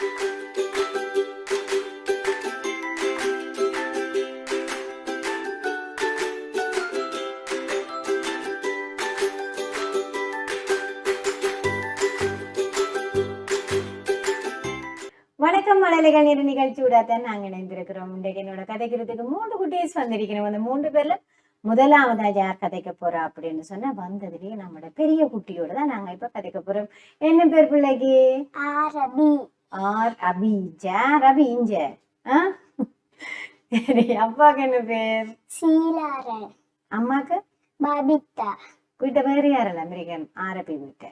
வணக்கம் மழலைகள் நேர நிகழ்ச்சியோட தான் நாங்க இணைந்திருக்கிறோம். இன்றைக்கு என்னோட கதைக்கிறதுக்கு மூன்று குட்டீஸ் வந்திருக்கிறோம். அந்த மூன்று பேர்ல முதலாவதா யார் கதைக்க போறா அப்படின்னு சொன்னா வந்ததுலயே நம்மளோட பெரிய குட்டியோட தான் நாங்க இப்ப கதைக்க போறோம். என்ன பேர் பிள்ளைக்கு? ஆரபி. ஆர் அபி ஜார் அபி இஞ்ச அப்பாக்கு என்ன பேர்? சீலாரன் அம்மாக்கு? பபிதா. வீட்டை பேர் யாரல் அமெரிக்கன்? ஆரபி வீட்டை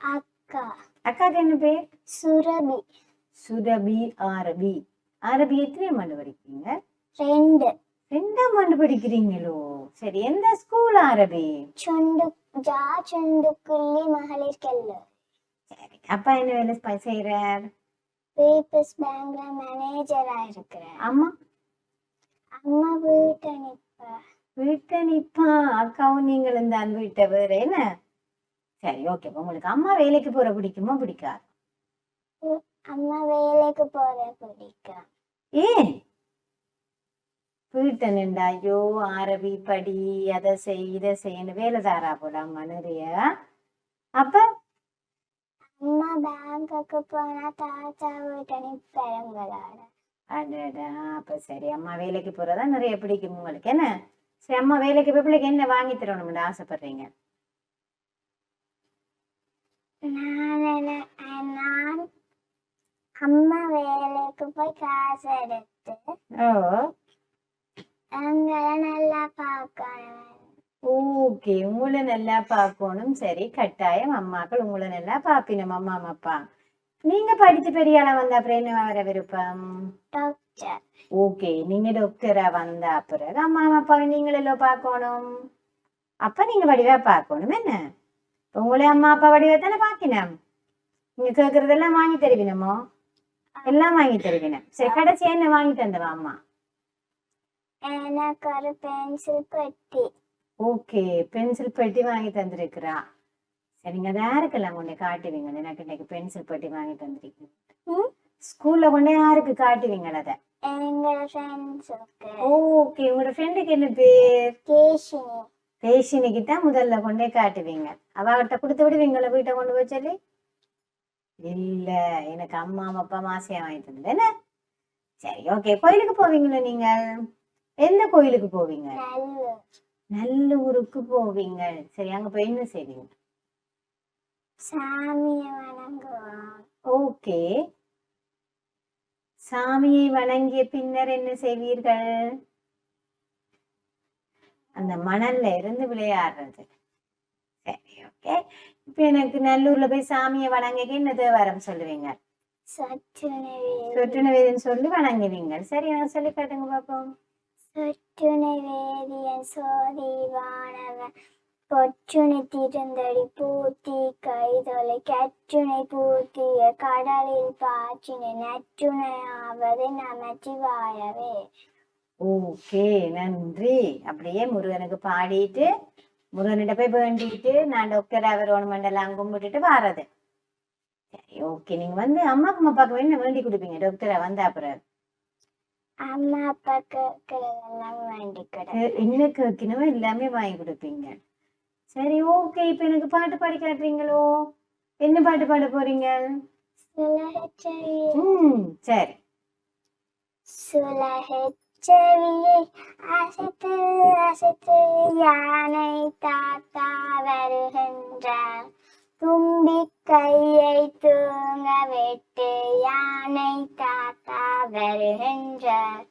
அக்கா. அக்காக்கு என்ன பேர்? சுரபி. சுரபி ஆரபி ஆரபி எத்தனை மண்டு படிக்கிறீங்க? ரெண்டு. ரெண்டாம் ஆண்டு படிக்கிறீங்களோ? சரி எந்த ஸ்கூல் ஆரபி சொண்டு ஜா சொண்டு குள்ளி மகளிர் கல்லூரி. சரி அப்பா என்ன வேலை ப- செய்றார்? பேப்பர்ஸ் பேங்க்ல மேனேஜரா இருக்கிறேன் அம்மா? அம்மா வீட்டை நிப்ப வீட்டை நிப்பா அக்காவும் நீங்களும் தான் வீட்டை வேற என்ன? சரி ஓகே உங்களுக்கு அம்மா வேலைக்கு போற பிடிக்குமா பிடிக்காது? அம்மா வேலைக்கு போற பிடிக்கும் ஏன்? வீட்டை நின்றா ஐயோ ஆரபி படி அதை செய் இதை செய்யணும் வேலை தாரா போல அம்மா நிறைய. அப்ப? அம்மா பேங்குக்கு போனா தாத்தா வீட்டை நிப்பேன் விளையாட அடடா அப்ப சரி அம்மா வேலைக்கு போறதா நிறைய பிடிக்கும் உங்களுக்கு என்ன சரி அம்மா வேலைக்கு போய் பிள்ளைக்கு என்ன வாங்கி தரணும்னு ஆசைப்படுறீங்க நான் அம்மா வேலைக்கு போய் காசு எடுத்து ஓ அவங்கள நல்லா பார்க்கணும் ஓகே. உங்களை நல்லா பார்க்கணும் சரி கட்டாயம் அம்மாக்கள் உங்களை நல்லா பாப்பினம். அம்மா அப்பா நீங்க படிச்சு பெரிய ஆளா வந்த அப்புறம் என்ன வர விருப்பம்? ஓகே. நீங்க டாக்டரா வந்த பிறகு அம்மா அப்பாவை நீங்களெல்லாம் பார்க்கணும் அப்ப நீங்க வடிவா பார்க்கணும் என்ன? உங்களே அம்மா அப்பா வடிவா தானே பாக்கினம்? நீங்க கேக்குறதெல்லாம் வாங்கி தருவினமோ? எல்லாம் வாங்கி தருவினம். சரி கடைசியா என்ன வாங்கி தந்தவா அம்மா? எனக்கு ஒரு பென்சில் பெட்டி. ஓகே பென்சில் பெட்டி வாங்கி தந்திருக்கிறா. சரிங்க அதை யாருக்கெல்லாம் கொண்டு காட்டுவீங்க எனக்கு இன்னைக்கு பென்சில் பெட்டி வாங்கி தந்திருக்கீங்க? ஸ்கூல்ல கொண்டு யாருக்கு காட்டுவீங்க அதை? ஓகே உங்களோட ஃப்ரெண்டுக்கு என்ன பேர்? கேஷினி தேசினிக்கு தான் முதல்ல கொண்டே காட்டுவீங்க. அவகிட்ட கொடுத்து விடுவீங்களா வீட்டை கொண்டு போய் சொல்லி? இல்ல எனக்கு அம்மா அப்பா மாசியா வாங்கி தந்தது. என்ன? சரி ஓகே. கோயிலுக்கு போவீங்களா நீங்க எந்த கோயிலுக்கு போவீங்க? நல்ல நல்லூருக்கு போவீங்க. சரி அங்க போய் என்ன செய்வீங்க? சாமியை வணங்குவோம். ஓகே. சாமியை வணங்கிய பின்னர் என்ன செய்வீர்கள்? அந்த மணல்ல இருந்து விளையாடுறது. சரி ஓகே. இப்ப எனக்கு நல்லூர்ல போய் சாமியை வணங்க என்ன தேவாரம் சொல்லுவீங்க? வேதன் சொல்லி வணங்குவீங்க. சரி நான் சொல்லி காட்டுங்க பாப்போம். சொற்றுணை வேதியன் சோதி வானவன். பொற்றுணை திருந்தடி பூத்தி கைதொலை கற்றுணை பூத்திய கடலில் பாற்றினை நற்றுணை ஆவது நமச்சிவாயவே ஓகே நன்றி. அப்படியே முருகனுக்கு பாடிட்டு முருகன்கிட்ட போய் வேண்டிட்டு நான் டாக்டர் அவர் மண்டலம் கும்பிட்டுட்டு வாரது. சரி ஓகே. நீங்க வந்து அம்மாக்கும் அப்பாவுக்கு என்ன வேண்டி கொடுப்பீங்க. டாக்டரா வந்த அப்புறம் அம்மா அப்பாக்கு இருக்கிறதெல்லாம் வேண்டிக்கிட எ- என்ன கேட்கணுமோ எல்லாமே வாங்கி கொடுப்பீங்க. சரி ஓகே. இப்ப எனக்கு பாட்டு பாடி காட்டுறீங்களோ? என்ன பாட்டு பாட போறீங்க? ம் சரி. சுலகச்செவியை அசைத்து அசைத்து யானை தாத்தா வருகின்றார். தும்பி கையை தூங்க விட்டு யானை தாத்தா வருகின்றார்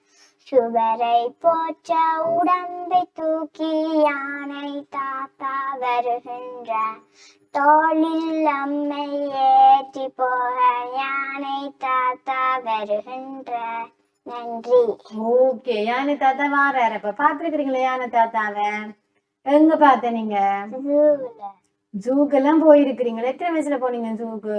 சுவரை போற்ற உடம்பை தூக்கி யானை தாத்தா வருகின்றார் தோளில் அம்மை ஏற்றி போக யானை தாத்தா வருகின்றார் நன்றி. ஓகே யானை தாத்தா வாராரு. அப்ப பாத்துருக்கீங்களா யானை தாத்தாவை? எங்க பார்த்த நீங்க? ஜூல ஜூக்கெல்லாம் போயிருக்கிறீங்களா? எத்தனை வயசுல போனீங்க ஜூக்கு?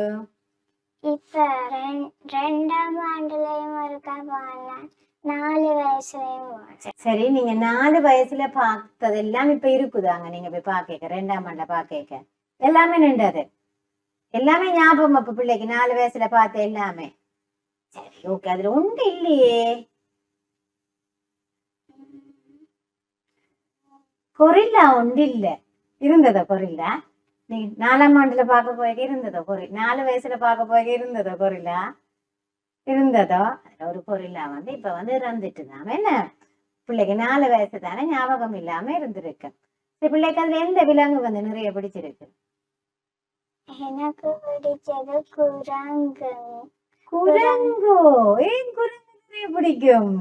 இப்ப ரெண்- ரெண்டாம் ஆண்டுலயும் ஒருக்கா போனேன். நாலு வயசுலயும் சரி நீங்க நாலு வயசுல பார்த்தது எல்லாம் இப்ப இருக்குதாங்க நீங்க போய் பாக்க ரெண்டாம் ஆண்ட பாக்க எல்லாமே நின்றது. எல்லாமே ஞாபகம் அப்ப பிள்ளைக்கு நாலு வயசுல பார்த்த எல்லாமே. சரி ஓகே அதுல ஒன்று இல்லையே. கொரில்லா ஒன்று இல்ல? இருந்ததோ கொரில்லா? நாலாம் ஆண்டுல பார்க்க போய் இருந்ததோ கொரி நாலு வயசுல பார்க்க போய் இருந்ததோ கொரில்லா இருந்ததோ? அதுல ஒரு கொரில்லா வந்து இப்ப வந்து இறந்துட்டு தான் என்ன? பிள்ளைக்கு நாலு வயசு தானே ஞாபகம் இல்லாம இருந்திருக்கு. சரி பிள்ளைக்கு அதுல எந்த விலங்கு வந்து நிறைய பிடிச்சிருக்கு? எனக்கு பிடிச்சது குரங்கு. குரங்கோ? ஏன் குரங்கு நிறைய பிடிக்கும்?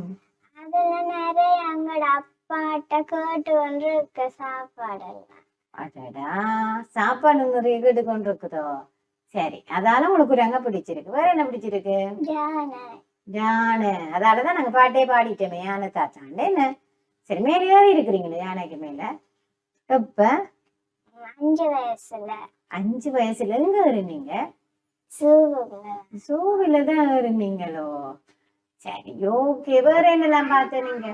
அதுல நிறைய எங்கட அப்பாட்ட கேட்டு கொண்டு இருக்க சாப்பாடெல்லாம். அடடா சாப்பாடு நிறைய கேட்டு கொண்டு இருக்குதோ சரி அதால உங்களுக்கு குரங்க பிடிச்சிருக்கு. வேற என்ன பிடிச்சிருக்கு? யானை அதாலதான் நாங்க பாட்டே பாடிட்டோமே யானை தாத்தாண்டு என்ன? சரி மேலே ஏறி இருக்கிறீங்களே யானைக்கு மேல? எப்ப? அஞ்சு வயசுல. அஞ்சு வயசுல எங்க இருந்தீங்க? சூவுல தான் இருந்தீங்களோ? சரி ஓகே வேற என்னெல்லாம் பார்த்த நீங்க?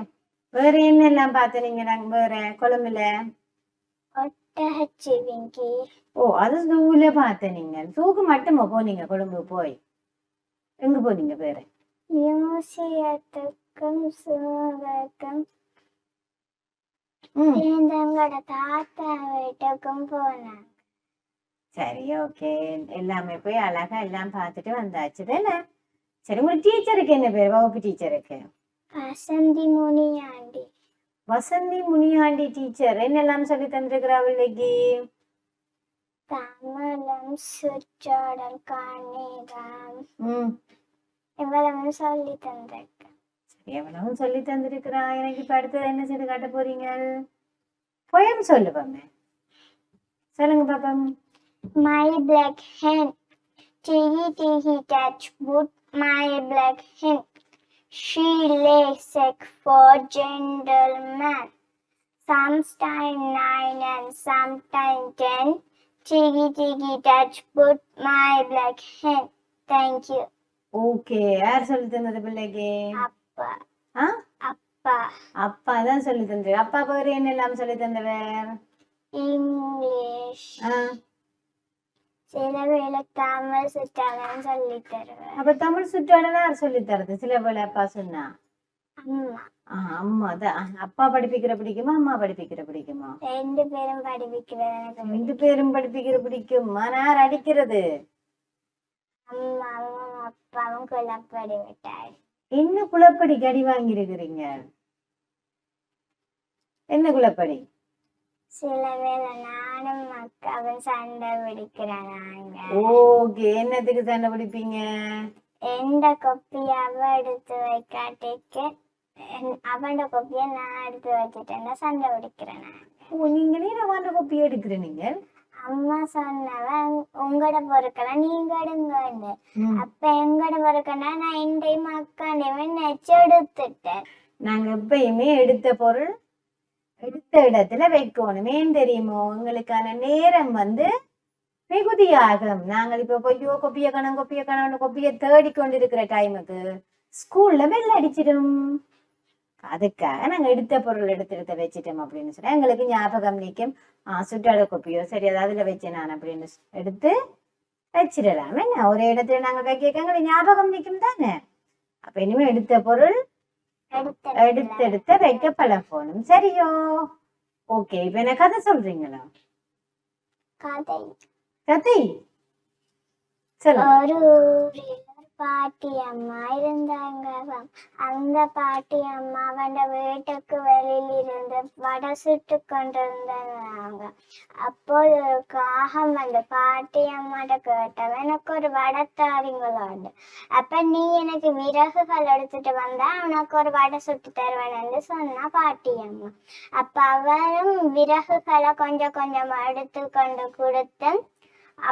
வேற என்னெல்லாம் பார்த்த நீங்க? நாங்க வேற கொழும்புல? ஓ அது ஜூல பார்த்த நீங்க ஜூக்கு மட்டுமா? போனீங்க கொழும்பு போய். எங்க போனீங்க வேற? மியூசியத்துக்கும் சூவுக்கும் ம். இந்த எங்கட தாத்தா வீட்டுக்கும் போனாங்க. சரி ஓகே. எல்லாமே போய் அழகா எல்லாம் பார்த்துட்டு வந்தாச்சு. தானே? சரி உங்களுக்கு டீச்சருக்கு என்ன பேர்? வகுப்பு டீச்சருக்கு வசந்தி முனியாண்டி. வசந்தி முனியாண்டி டீச்சர் என்னெல்லாம் சொல்லி தந்திருக்கிறா பிள்ளைக்கு தமிழும் சுற்றோடல் கணிதம் ம். இவ்வளவு சொல்லி தந்திருக்கேன். சரி எவ்வளவு சொல்லி தந்திருக்கிறா. எனக்கு இப்ப அடுத்தது என்ன செய்து காட்ட போறீங்க? போயம் சொல்லுவாங்க சொல்லுங்க பாப்பம். My black hen, tiggy tiggy catch wood, my black hen. She lays egg for gentleman. Sometime nine and sometime ten. Tiggy tiggy touch wood, my black hen. Thank you. Okay யார் சொல்லி தந்தது பிள்ளைக்கு அப்பா ஆ அப்பா அப்பா தான் சொல்லி தந்தது அப்பா பேர் என்னெல்லாம் சொல்லி தந்தவர் இங்கிலீஷ் ஆ சில வேளை தமிழ் சுற்றாலும் சொல்லி தருவேன் அப்ப தமிழ் சுற்றாடலாம் யார் சொல்லி தரது? சில வேளை அப்பா சொன்னா? அம்மா. அம்மா தான். அப்பா படிப்பிக்கிற பிடிக்குமா அம்மா படிப்பிக்கிற பிடிக்குமா? ரெண்டு பேரும் படிப்பிக்கிறது எனக்கு ரெண்டு பேரும் படிப்பிக்கிற பிடிக்கும்? ஆனா யார் அடிக்கிறது? அம்மாவும் அப்பாவும் குழப்படி விட்டார் என்ன குளப்படி கடி வாங்கி இருக்கிறீங்க என்ன குளப்படி சில வேளை நானும் அக்காவும் சண்டை பிடிக்கிறேன் நாங்க ஓகே. என்னத்துக்கு சண்டை பிடிப்பீங்க? எந்த கொப்பியை அவ எடுத்து வைக்காட்டிக்கு அவனோட கொப்பியை நான் எடுத்து வச்சுட்டேன்னா சண்டை பிடிக்கிறேன் ஓ நீங்க நீரவாண்ட கோப்பி எடுக்கிற நீங்க? அம்மா சொன்னவன் உங்களோட பொருட்களை நீங்க எடுங்கன்னு. அப்ப எங்கட பொருட்கள்னா நான் எண்டையும் அக்காண்டையும் நெச்சு எடுத்துட்டேன். நாங்க எப்பயுமே எடுத்த பொருள் எடுத்த இடத்துல வைக்கணும். ஏன் தெரியுமோ? உங்களுக்கான நேரம் வந்து மிகுதியாகும். நாங்கள் இப்ப பொய்யோ கொப்பிய கணம் கொப்பிய கணம் கொப்பிய தேடி கொண்டிருக்கிற டைமுக்கு ஸ்கூல்ல பெல் அடிச்சிடும். அதுக்காக நாங்க எடுத்த பொருள் எடுத்து எடுத்து வச்சிட்டோம் அப்படின்னு சொன்னா எங்களுக்கு ஞாபகம் நிற்கும். ஆஹ் சுட்டாட கொப்பியோ சரி அது அதுல வச்சேன் நான் அப்படின்னு எடுத்து வச்சிடலாம். என்ன? ஒரே இடத்துல நாங்க கை கேட்க எங்களுக்கு ஞாபகம் நிற்கும் தானே? அப்ப இனிமே எடுத்த பொருள் எடுத்து எடுத்து எடுத்து வைக்க பழகணும் சரியோ? ஓகே இப்ப என்ன கதை சொல்றீங்களா? கதை. கதை. சொல்லுங்க. பாட்டி அம்மா இருந்தாங்க அந்த பாட்டி அம்மா அவன் வீட்டுக்கு வெளியில் இருந்து வடை சுட்டு கொண்டிருந்தாங்க. அப்போது ஒரு காகம் அந்த பாட்டி அம்மாட்ட கேட்டவன் எனக்கு ஒரு வடை தாரீங்களோண்டு அப்ப நீ எனக்கு விறகுகள் எடுத்துட்டு வந்தா உனக்கு ஒரு வடை சுட்டு தருவேன் என்று சொன்னா பாட்டி அம்மா. அப்ப அவரும் விறகுகளை கொஞ்சம் கொஞ்சம் எடுத்து கொண்டு கொடுத்து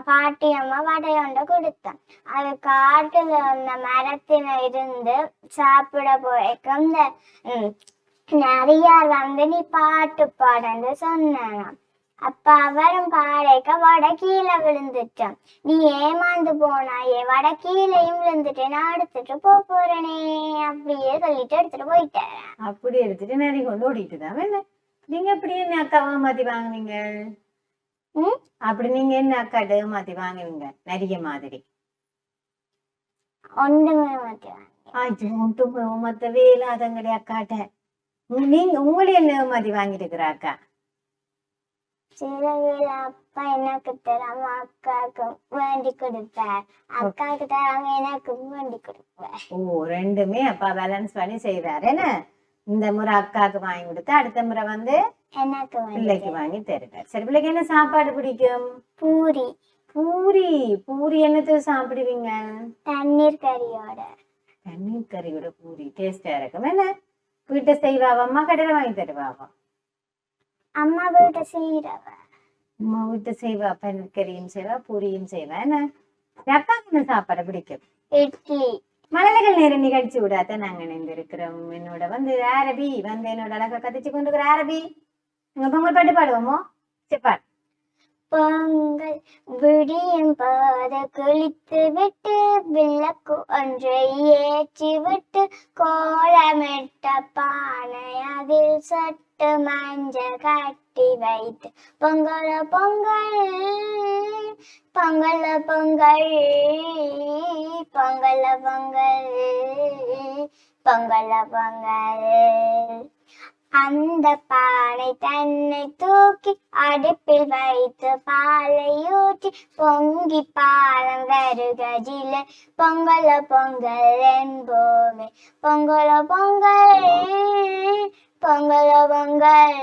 பாட்டி அம்மா வடையோண்ட கொடுத்தான் அது காட்டுல வந்த மரத்தின இருந்து சாப்பிட போய்க்கும் இந்த ம், வந்து நீ பாட்டு பாடன்னு சொன்னானாம் அப்ப அவரும் பாடைக்க வட கீழே விழுந்துட்டான் நீ ஏமாந்து போனாயே வட கீழேயும் விழுந்துட்டு நான் எடுத்துட்டு போ போறேனே அப்படியே சொல்லிட்டு எடுத்துட்டு போயிட்டாராம் அப்படி எடுத்துட்டு நிறைய கொண்டு ஓடிட்டு தான் நீங்க எப்படி என்ன அக்காவை மாத்தி வாங்குவீங்க ம்? அப்படி நீங்க என்ன அக்காட்ட ஏமாத்தி வாங்குவீங்க? நரிய மாதிரி. ஒன்றுமே மாற்றுவாங்க ஆச்சு அக்காட்ட நீங்க உங்களை என்ன ஏமாத்தி வாங்கிட்டு அக்கா? வேளை அப்பா எனக்கு தராம அக்காவுக்கு வேண்டி கொடுப்பார். அக்காவுக்கு தராம எனக்கு வேண்டி கொடுப்பார். ஓ ரெண்டுமே அப்பா பேலன்ஸ் பண்ணி செய்றாரு. என்ன? இந்த முறை அக்காவுக்கு வாங்கி கொடுத்து அடுத்த முறை வந்து பிள்ளைக்கு வாங்கி தருவார். சரி பிள்ளைக்கு என்ன சாப்பாடு பிடிக்கும்? பூரி. பூரி. பூரி என்னத்துக்கு சாப்பிடுவீங்க? தண்ணீர் கறியோட. பன்னீர் கறியோட பூரி. டேஸ்டா இருக்கும். என்ன? வீட்டை செய்வாவா? அம்மா கடையில வாங்கி தருவாவா? அம்மா வீட்டை செய்யறவ அம்மா வீட்டை செய்வா. பன்னீர் கறியும் செய்வா பூரியும் செய்வா. என்ன? அக்காவுக்கு என்ன சாப்பாடு பிடிக்கும்? இட்லி. மழலைகள் நேரம் நிகழ்ச்சி விடாத நாங்க இணைந்திருக்கிறோம். என்னோட வந்து அரபி வந்து என்னோட அழகா கதைச்சு கொண்டு அரபி பொங்கல் பாட்டு பாடுவோமோ? சரி பாடு பொங்கல் விடியும் பாத குளித்து விட்டு விளக்கு ஒன்றை ஏற்றி விட்டு கோலமிட்ட பானை அதில் சட்டு மஞ்ச கட்டி வைத்து பொங்கல பொங்கல் பொங்கல பொங்கல் பொங்கல பொங்கல் பொங்கல பொங்கல். அந்த பானை தன்னை தூக்கி அடுப்பில் வைத்து பாலையூற்றி பொங்கி பாலம் வருகதில பொங்கல பொங்கல் என்போமே. பொங்கல பொங்கல் பொங்கல பொங்கல்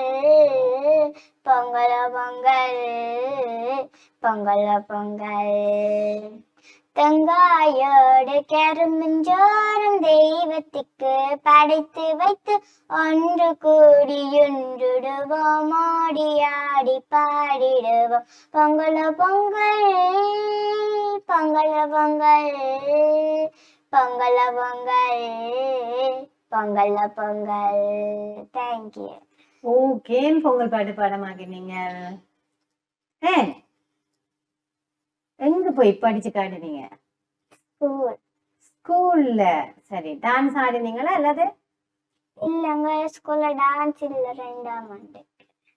பொங்கல பொங்கல் பொங்கல பொங்கல். தங்காயோடு கரும்பஞ்சோரம் தெய்வத்துக்கு படைத்து வைத்து ஒன்று கூடி ஒன்றுடுவோம். ஓடி ஆடி பாடிடுவோம். பொங்கல பொங்கல் பொங்கல பொங்கல் பொங்கல பொங்கல் பொங்கல பொங்கல். தேங்க்யூ ஓகே பொங்கல் பாட்டு பாட மாட்டீங்க ஏ எங்க போய் படிச்சு காட்டுனீங்க? ஸ்கூல். ஸ்கூல்ல. சரி டான்ஸ் ஆடினீங்களா அல்லது இல்லைங்க ஸ்கூல்ல டான்ஸ் இல்லை ரெண்டாம் ஆண்டு.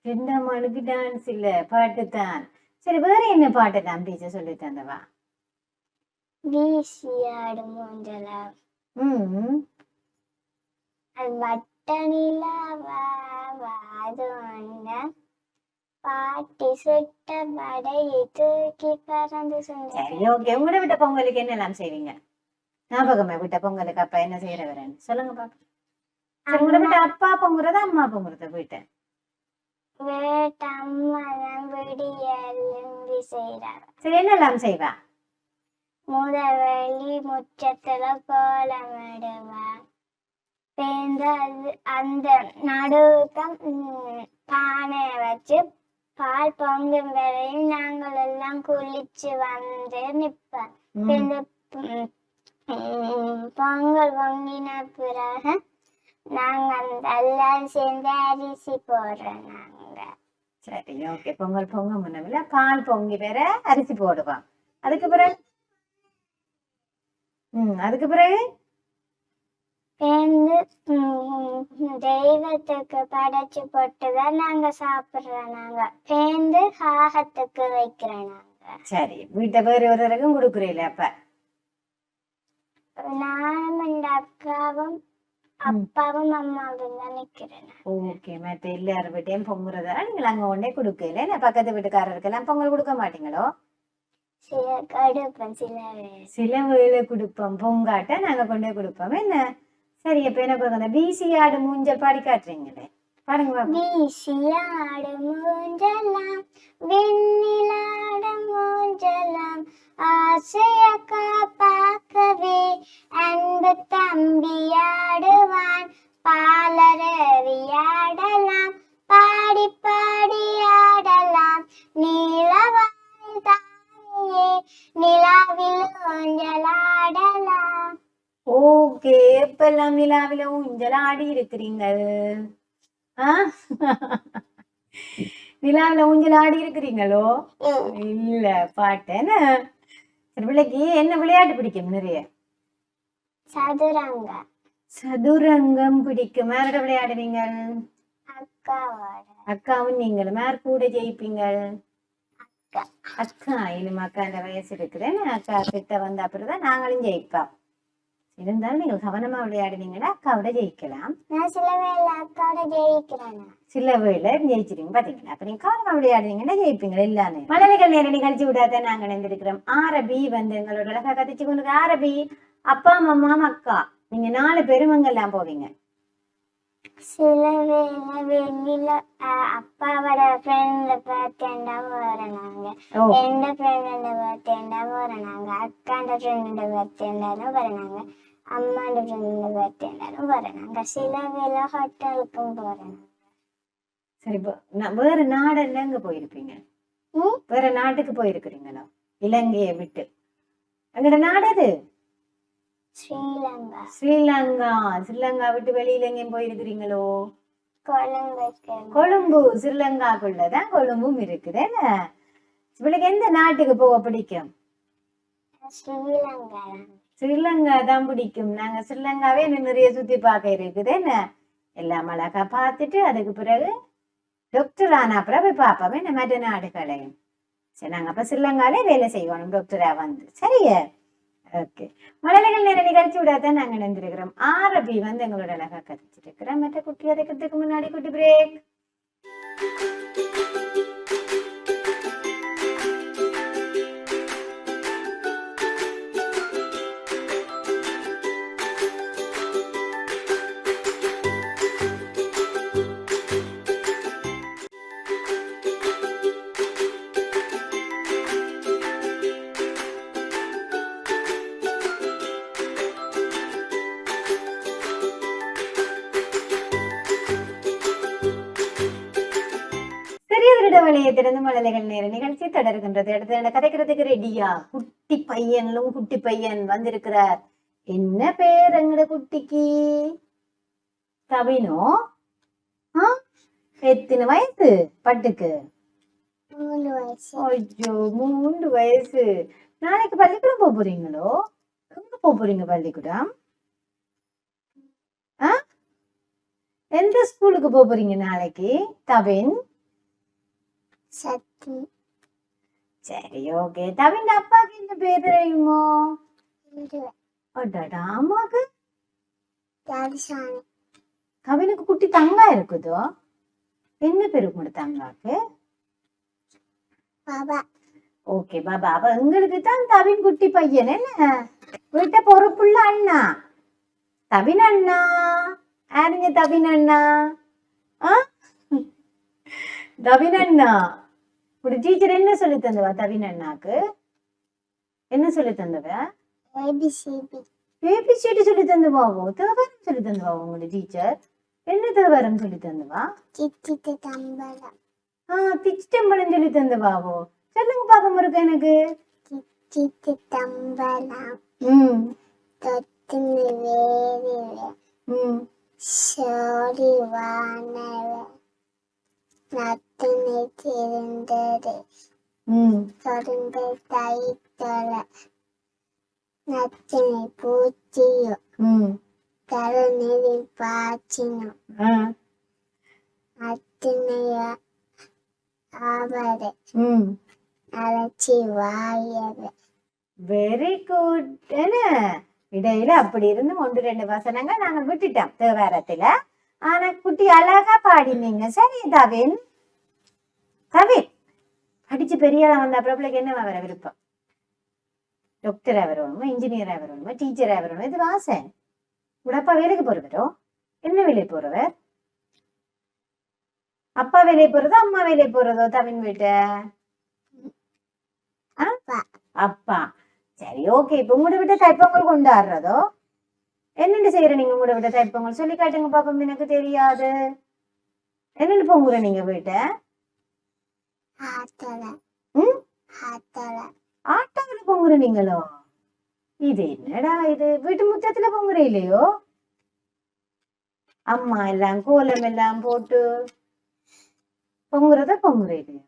ரெண்டாம் ஆளுக்கு டான்ஸ் இல்ல பாட்டு தான். சரி வேற என்ன பாட்டு தான் டீச்சர் சொல்லி தந்தவா? வீசி ஆடும் மூஞ்சலா. ம் அது வட்ட நிலாவா ஒண்ணு. பாட்டி சுட்ட படையை தூக்கி பறந்து சரி ஓகே. உங்களோட விட்ட பொங்கலுக்கு என்னெல்லாம் செய்வீங்க? ஞாபகமே விட்ட பொங்கலுக்கு அப்பா என்ன செய்யறவரேன்னு சொல்லுங்க பாப்போம் சரி உங்களோட விட்ட அப்பா பொங்குறதா அம்மா பொங்குறதா செய்கிறார் சரி என்னெல்லாம் செய்வா? முதவெளி கோலமிடுவார் பேந்து அது அந்த நடுக்கம் ம், பானையை வச்சு பால் பொங்கும் வரையும் நாங்கள் எல்லாம் குளிச்சு வந்து நிற்போம். ம், பொங்கல் பொங்கின பிறகு நாங்க அந்த எல்லாரும் சேர்ந்து அரிசி போடுறோம் நாங்க சரி ஓகே பொங்கல் பொங்க முன்னவில்ல பால் பொங்கி வேற அரிசி போடுவான் அதுக்கு பிறகு? ம் அதுக்கு பிறகு? பேந்து ம், தெய்வத்துக்கு படைச்சு போட்டுதான் நாங்க சாப்பிடுறோம் நாங்க. பேந்து காகத்துக்கு வைக்கிறோம் நாங்க. சரி வீட்டை வேறு ஒருவருக்கும் கொடுக்குறீல்ல அப்ப? நானும் இந்த அக்காவும் அப்பாவும் அம்மாவும் தான் நிக்கிறேன் ஓகே மத்த எல்லாரும் வீட்டையும் பொங்குறதா? நீங்கள் அங்க ஒன்னே கொடுக்கல என்ன பக்கத்து வீட்டுக்காரருக்கெல்லாம் பொங்கல் கொடுக்க மாட்டீங்களோ? சில வேளை. சில வேலை கொடுப்போம் பொங்காட்ட நாங்க கொண்டே கொடுப்போம் என்ன? சரி இப்ப எனக்கு அந்த பிசி ஆடு மூஞ்சல் பாடி காட்டுறீங்களே. பாருங்க பிசி ஆடு மூஞ்சலாம் வெண்ணிலாட மூஞ்சலாம் ஆசையக்கா பார்க்கவே அன்பு தம்பி ஆடுவான். ஊஞ்சல் ஆடி இருக்கிறீங்கள் ஆ? நிலாவில ஊஞ்சல் ஆடி இருக்கிறீங்களோ? இல்ல பாட்டு என்ன சரி பிள்ளைக்கு என்ன விளையாட்டு பிடிக்கும் நிறைய? சதுரங்க. சதுரங்கம் பிடிக்கும். யாரோட விளையாடுவீங்க அக்காவும் நீங்களும். யார் கூட ஜெயிப்பீங்கள்? அக்கா. அக்கா. இனிமே அக்காண்ட வயசு இருக்குதுன்னு அக்கா கிட்ட வந்த அப்புறம் தான் நாங்களும் ஜெயிப்போம். இருந்தாலும் நீங்கள் கவனமா விளையாடுனீங்கன்னா அக்காவோட ஜெயிக்கலாம். நான் சில வேளை அக்காவோட ஜெயிக்கிறேன். சில வேளை ஜெயிச்சிருங்க பாத்தீங்களா? அப்ப நீங்க கவனமா விளையாடுனீங்கன்னா ஜெயிப்பீங்க எல்லாமே மழலைகள் நேர நிகழ்ச்சி விடாத நாங்க நினைந்திருக்கிறோம். ஆரபி வந்து எங்களோட அழகா கதைச்சு கொண்டு ஆரபி அப்பா அம்மா அக்கா. நீங்க நாலு பேரும் எங்கெல்லாம் போவீங்க. சில வேளை வெளியில அப்பாவோட ஃப்ரெண்ட்ல பார்த்தேன்டா போறனாங்க எந்த ஃப்ரெண்ட பார்த்தேன்டா போறனாங்க அக்காண்ட ஃப்ரெண்ட பார்த்தேன்டாலும் வரனாங்க அம்மாண்ட ஃப்ரெண்ட பார்த்தேன்டாலும் வரனாங்க சில வேளை ஹோட்டலுக்கும் போறேன் சரி வேற நாடெல்லாம் எங்க போயிருப்பீங்க? வேற நாட்டுக்கு போயிருக்கிறீங்களா இலங்கையை விட்டு எங்கட நாடு அது ஸ்ரீலங்கா ஸ்ரீலங்கா ஸ்ரீலங்கா விட்டு வெளியில எங்கேயும் போயிருக்கிறீங்களோ கொழும்பு ஸ்ரீலங்காக்குள்ளதான் கொழும்பும் இருக்குது இவளுக்கு எந்த நாட்டுக்கு போக பிடிக்கும் ஸ்ரீலங்கா ஸ்ரீலங்கா தான் பிடிக்கும். நாங்க ஸ்ரீலங்காவே இன்னும் நிறைய சுத்தி பார்க்க இருக்குது. என்ன? எல்லாம் அழகா பார்த்துட்டு அதுக்கு பிறகு டாக்டர் ஆனா அப்புறம் போய் பார்ப்போம். இந்த மற்ற நாடுகளையும். சரி நாங்க அப்ப ஸ்ரீலங்காலே வேலை செய்வோம். டாக்டரா வந்து. சரியா? ஓகே மழலைகள் நேர நிகழ்ச்சி விடாதான் நாங்க நினைந்திருக்கிறோம் ஆரபி வந்து எங்களோட அழகா கதைச்சிட்டு இருக்கிறோம் மற்ற குட்டி அதைக்கிறதுக்கு முன்னாடி குட்டி பிரேக் சிறிய வளையத்திலிருந்து மழலைகள் நேர நிகழ்ச்சி தொடர்கின்றது. அடுத்து என்ன? கதைக்கிறதுக்கு ரெடியா குட்டி பையன்லும் குட்டி பையன் வந்திருக்கிறார். என்ன பேர் எங்கட குட்டிக்கு? கவினோ ஆ? எத்தனை வயசு பட்டுக்கு? மூணு வயசு. ஐயோ மூன்று வயசு. நாளைக்கு பள்ளிக்கூடம் போக போறீங்களோ? எங்க போக போறீங்க பள்ளிக்கூடம்? எந்த ஸ்கூலுக்கு போக போறீங்க நாளைக்கு? தவின்? சத்தி. சரி ஓகே தவின் அப்பாக்கு என்ன பேர் தெரியுமோ? அடடா அம்மாக்கு? கவினுக்கு குட்டி தங்கா இருக்குதோ? என்ன பேரு கூட தங்காக்கு? பாபா. ஓகே பாபா. அப்ப எங்களுக்கு தான் தவின் குட்டி பையன் என்ன? வீட்டை பொறுப்புள்ள அண்ணா. தவின் அண்ணா. யாருங்க தவின் அண்ணா? ஆ? தவின் அண்ணா ஒரு டீச்சர் என்ன சொல்லி தந்தவா? தவின் அண்ணாக்கு என்ன சொல்லி தந்தவ ஏபிசிடி சொல்லி தந்துவாவோ? தேவாரம் சொல்லி தந்துவாவோ உங்களோட டீச்சர் என்ன தேவாரம் சொல்லி தந்துவா? கிச்சித்து தம்பலம் ஆ திச்சிட்டம்பழம் சொல்லி தந்துவாவோ? சொல்லுங்க பாப்பா முருக்க எனக்கு. கிச்சித்து தம்பலம் ம். தொத்துன்னு வேறுவே ம். நத்துணை திருந்தது தொடர்ந்து தைத்தொல நத்தினை தருநெறி பாய்ச்சினும் ஆ. அத்தினைய ஆவரை ம். அரைச்சி வாயவை. வெரி குட் என்ன? இடையில அப்படி இருந்து ஒன்று ரெண்டு வசனங்க நாங்க விட்டுட்டோம். தேவாரத்துல. ஆனா குட்டி அழகா பாடினீங்க. சரி தவின். தவின். படிச்சு பெரிய ஆளா வந்த அப்புறம் பிள்ளைக்கு என்ன வர விருப்பம் டாக்டரா வரணுமா இன்ஜினியரா வரணுமா டீச்சரா வரணும்? இது ஆசை உடப்பா வேலைக்கு போறவரோ? என்ன வேலைக்கு போறவர்? அப்பா வேலைக்கு போறதோ அம்மா வேலைக்கு போறதோ தவின் வீட்ட? அப்பா. அப்பா. சரி ஓகே இப்ப உங்களோட விட்ட தைப்பொங்கல் கொண்டாடுறதோ என்னென்னு செய்யற நீங்க உங்களோட விட்ட? தைப்பொங்கல் சொல்லி காட்டுங்க பாப்போம். எனக்கு தெரியாது. என்னென்னு பொங்குற நீங்க வீட்ட? ஆட்டாவில் பொங்குற நீங்களோ? இது என்னடா இது? வீட்டு முத்தத்துல பொங்குற இல்லையோ? அம்மா எல்லாம் கோலம் எல்லாம் போட்டு பொங்குறத பொங்குற இல்லையா?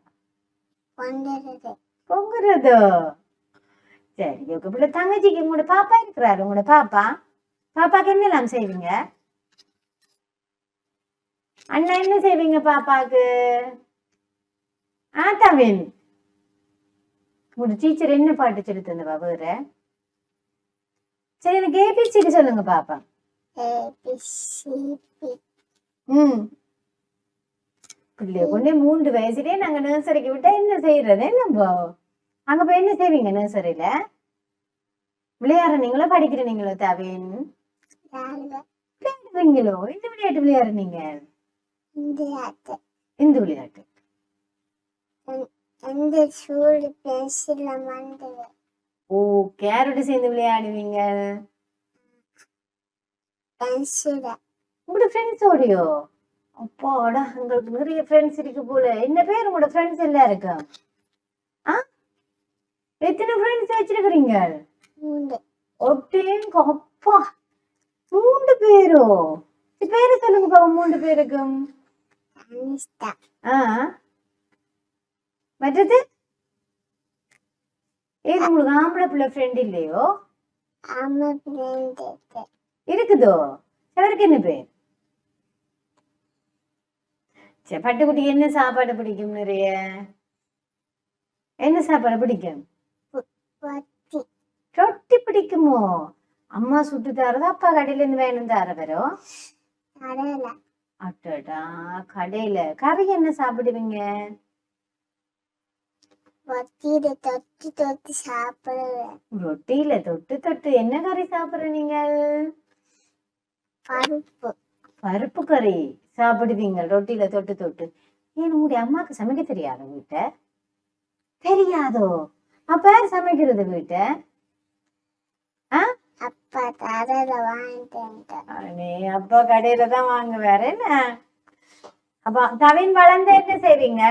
பொங்குறதோ. சரி பிள்ளை தங்கச்சிக்கு உங்களோட பாப்பா இருக்கிறாரு. உங்களோட பாப்பா? பாப்பாக்கு என்னெல்லாம் செய்வீங்க? அண்ணா என்ன செய்வீங்க பாப்பாக்கு? ஆ தவின் உங்க டீச்சர் என்ன பாட்டு சொல்லி தந்தவா வேற? சரி எனக்கு ஏபிசிடி சொல்லுங்க பாப்பா. ம். பிள்ளைய கொண்டே மூன்று வயசுலயே நாங்க நர்சரிக்கு விட்டா என்ன செய்யறது என்னப்போ அங்க போய் என்ன செய்வீங்க நர்சரியில விளையாடுறீங்களோ படிக்கிறீங்களோ தவின் விளையாடுறீங்களோ எந்த விளையாட்டு விளையாடுறீங்க? இந்த விளையாட்டு. எந்த சூடு பென்சில் வந்து ஓ கேரட் சேர்ந்து விளையாடுவீங்க? பென்சில் உங்களோட ஃப்ரெண்ட்ஸோடையோ அப்பாடா உங்களுக்கு நிறைய ஃப்ரெண்ட்ஸ் இருக்கு போல. என்ன பேர் உங்களோட ஃப்ரெண்ட்ஸ் எல்லாம் இருக்கா ஆ? எத்தனை ஃப்ரெண்ட்ஸ் வச்சிருக்கிறீங்க? ஒட்டேங்க அப்பா. பேரோ? பேரு சொல்லுங்க பாப்பா மூன்று பேருக்கும். மற்றது? ஏன் உங்களுக்கு ஆம்பளை பிள்ளை ஃப்ரெண்ட் இல்லையோ? இருக்குதோ? அவருக்கு என்ன பேர்? சரி பட்டுக்குட்டி என்ன சாப்பாடு பிடிக்கும் நிறைய? என்ன சாப்பாடு பிடிக்கும்? ரொட்டி பிடிக்குமோ? அம்மா சுட்டு தரதா? அப்பா கடையில இருந்து வேணும் தர வரும் கடலை அட்டடா கடையில. கறி என்ன சாப்பிடுவீங்க? வத்தியில தொட்டு தொட்டு சாப்பிடுவேன். ரொட்டியில தொட்டு தொட்டு என்ன கறி சாப்பிடுற நீங்க? பருப்பு. பருப்பு கறி சாப்பிடுவீங்க ரொட்டியில தொட்டு தொட்டு. ஏன் உங்களுடைய அம்மாக்கு சமைக்க தெரியாதோ வீட்ட தெரியாதோ? அப்ப சமைக்கிறது வீட்ட அப்பா தரல வாங்கிட்டு அடே, அப்பா கடையில தான் வாங்க வேற என்ன? அப்ப தவின் வளர்ந்து என்ன செய்வீங்க?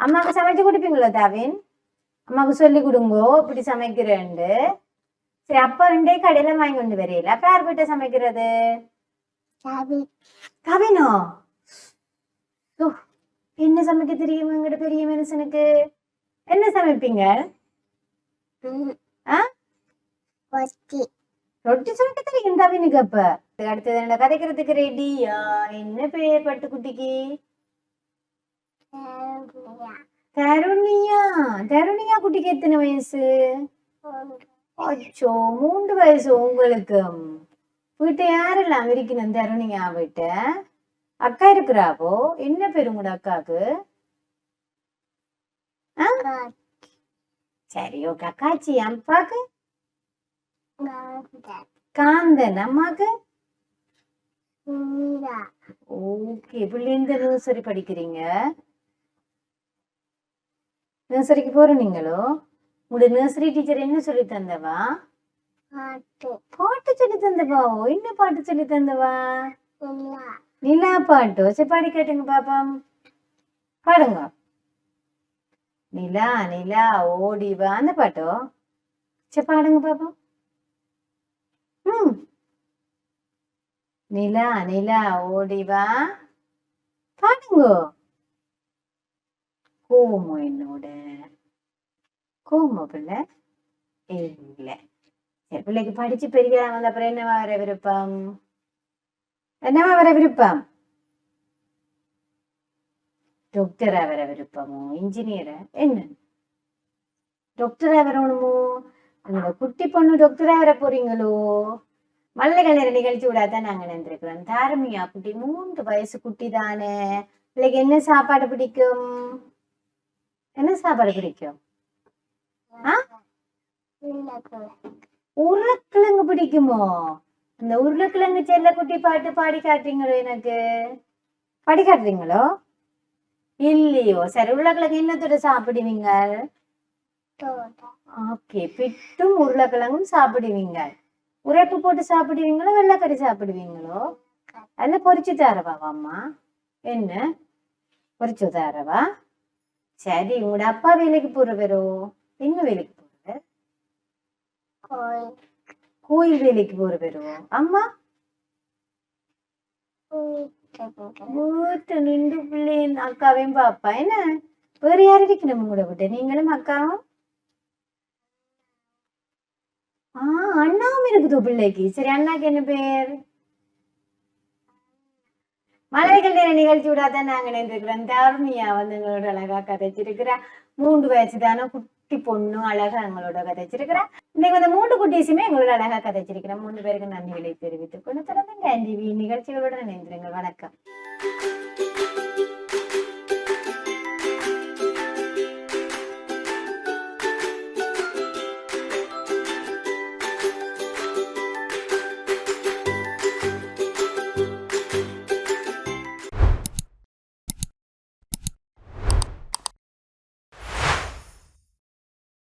அம்மாக்கு சமைச்சு கொடுப்பீங்களோ தவின்? அம்மாக்கு சொல்லி கொடுங்கோ இப்படி சமைக்கிறேன்ட்டு. சரி அப்பா ரெண்டே கடையில வாங்கி கொண்டு வரையில. அப்ப யார் வீட்டை சமைக்கிறது? கவினோ என்ன சமைக்க தெரியும் எங்கிட்ட பெரிய மனுஷனுக்கு? என்ன சமைப்பீங்க. ஆ? ரொட்டி கவினுக்கு அப்ப. இதுக்கு அடுத்தது என்ன கதைக்கிறதுக்கு ரெடியா என்ன பேர் பட்டுக்குட்டிக்கு? தருணியா தருணியா குட்டிக்கு எத்தனை வயசு? அச்சோ மூன்று வயசு உங்களுக்கு வீட்டை யாரெல்லாம் இருக்கணும் தருணியா வீட்ட அக்கா இருக்கிறாவோ? என்ன பேரு உங்களோட அக்காக்கு சரி ஓகே அக்காச்சி அப்பாக்கு? காந்தன் அம்மாக்கு மீரா ஓகே பிள்ளை இந்த நர்சரி படிக்கிறீங்க. நர்சரிக்கு போற நீங்களோ? உங்களுடைய நர்சரி டீச்சர் என்ன சொல்லி தந்தவா? பாட்டு. சொல்லி தந்தவாவோ? என்ன பாட்டு சொல்லி தந்தவா? நிலா பாட்டு. சரி பாடி கேட்டுங்க பாப்போம். பாடுங்க. நிலா நிலா ஓடி வா. அந்த பாட்டோ? சரி பாடுங்க பாப்போம். நிலா நிலா ஓடி வா பாடுங்கோ கோமோ என்னோட கோமோ பிள்ளை இல்ல சரி பிள்ளைக்கு படிச்சு பெரிய வந்த அப்புறம் என்னவா வர விருப்பம் என்னவா வர விருப்பம் டாக்டரா வர விருப்பமோ இன்ஜினியரா என்ன டாக்டரா வரணுமோ அந்த குட்டி பொண்ணு டாக்டரா வர போறீங்களோ? மல்ல கல்யாண நிகழ்ச்சி விடாதான் நாங்க நினைந்திருக்கிறோம் தாரமியா குட்டி மூன்று வயசு குட்டி தானே. பிள்ளைக்கு என்ன சாப்பாடு பிடிக்கும்? என்ன சாப்பாடு பிடிக்கும்? உருளைக்கிழங்கு பிடிக்குமோ? அந்த உருளைக்கிழங்கு செல்ல குட்டி பாட்டு பாடி காட்டுறீங்களோ எனக்கு? பாடி காட்டுறீங்களோ? இல்லையோ சரி உருளைக்கிழங்கு என்னத்தோட சாப்பிடுவீங்க? ஓகே பிட்டும் உருளைக்கிழங்கும் சாப்பிடுவீங்க. உரைப்பு போட்டு சாப்பிடுவீங்களோ வெள்ளைக்கறி சாப்பிடுவீங்களோ? அல்ல பொரிச்சு தரவா அம்மா என்ன? பொரிச்சு தரவா சரி உங்களோட அப்பா வேலைக்கு போறவரோ? எங்க வேலைக்கு போறவர்? கோயில். வேலைக்கு போறவரோ? அம்மா? நின்று பிள்ளையும் அக்காவையும் பாப்பா. என்ன? வேற யார் இருக்கணும் கூட விட்டு நீங்களும் அக்காவும்? ஆ அண்ணாவும் இருக்குதோ பிள்ளைக்கு. சரி அண்ணாக்கு என்ன பேர்? மலைகள் நேர நிகழ்ச்சி விடாதான் நாங்க நினைந்திருக்கிறோம் தாருணியா வந்து எங்களோட அழகா கதைச்சிருக்கிறா மூன்று வயசு தானே குட்டி பொண்ணும் அழகா எங்களோட கதைச்சிருக்கிறா இன்னைக்கு வந்து மூன்று குட்டீஸுமே எங்களோட அழகா கதைச்சிருக்கிறேன் மூன்று பேருக்கு நன்றிகளை தெரிவித்துக் கொண்டு தொடர்ந்து டிவி நிகழ்ச்சிகளோட நினைந்திருங்கள் வணக்கம்.